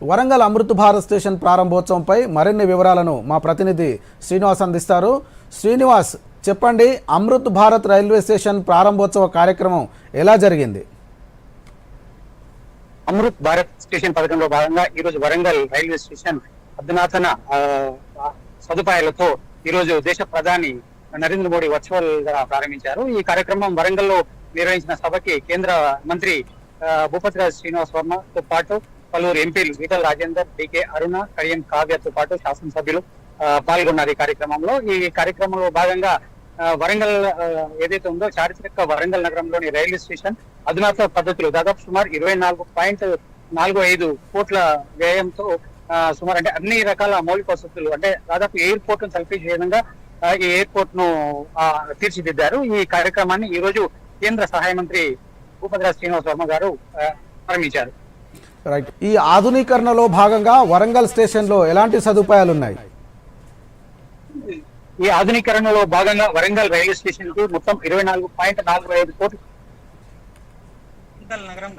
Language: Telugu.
వరంగల్ అమృత్ భారత్ స్టేషన్ ప్రారంభోత్సవంపై మరిన్ని వివరాలను మా ప్రతినిధి శ్రీనివాస్ అందిస్తారు. శ్రీనివాస్ చెప్పండి అమృత్ భారత్ రైల్వే స్టేషన్ ప్రారంభోత్సవ కార్యక్రమం ఎలా జరిగింది? అమృత్ భారత్ స్టేషన్ పథకంలో భాగంగా ఈ రోజు వరంగల్ రైల్వే స్టేషన్ అధునాతన సదుపాయాలతో ఈ రోజు దేశ ప్రధాని నరేంద్ర మోడీ వర్చువల్గా ప్రారంభించారు. ఈ కార్యక్రమం వరంగల్లో నిర్వహించిన సభకి కేంద్ర మంత్రి ఆ, భూపతిరాజ్ శ్రీనివాస్ వర్మతో పాటు పలువురు ఎంపీలు ఈటల రాజేందర్ డికే అరుణ కడియం కావ్యతో పాటు శాసనసభ్యులు పాల్గొన్నారు ఈ కార్యక్రమంలో. ఈ కార్యక్రమంలో భాగంగా వరంగల్ ఏదైతే ఉందో చారిత్రక వరంగల్ నగరంలోని రైల్వే స్టేషన్ అధునాతన పద్ధతులు దాదాపు సుమారు ఇరవై నాలుగు పాయింట్ నాలుగు ఐదు కోట్ల వ్యయంతో సుమారు అంటే అన్ని రకాల మౌలిక వసతులు అంటే దాదాపు ఎయిర్పోర్ట్ను సల్ఫీ విధంగా ఈ ఎయిర్పోర్ట్ను తీర్చిదిద్దారు. ఈ కార్యక్రమాన్ని ఈ రోజు కేంద్ర సహాయ మంత్రి భూపతిరాజ్ శ్రీనివాస్ వర్మ గారు ప్రారంభించారు. రైట్ ఈ ఆధునీకరణలో భాగంగా వరంగల్ స్టేషన్లో ఎలాంటి సదుపాయాలు ఉన్నాయి ఈ ఆధునీకరణలో భాగంగా వరంగల్ రైల్వే స్టేషన్కి మొత్తం ఇరవై నాలుగు పాయింట్ నాలుగు ఐదు కోట్లు నగరం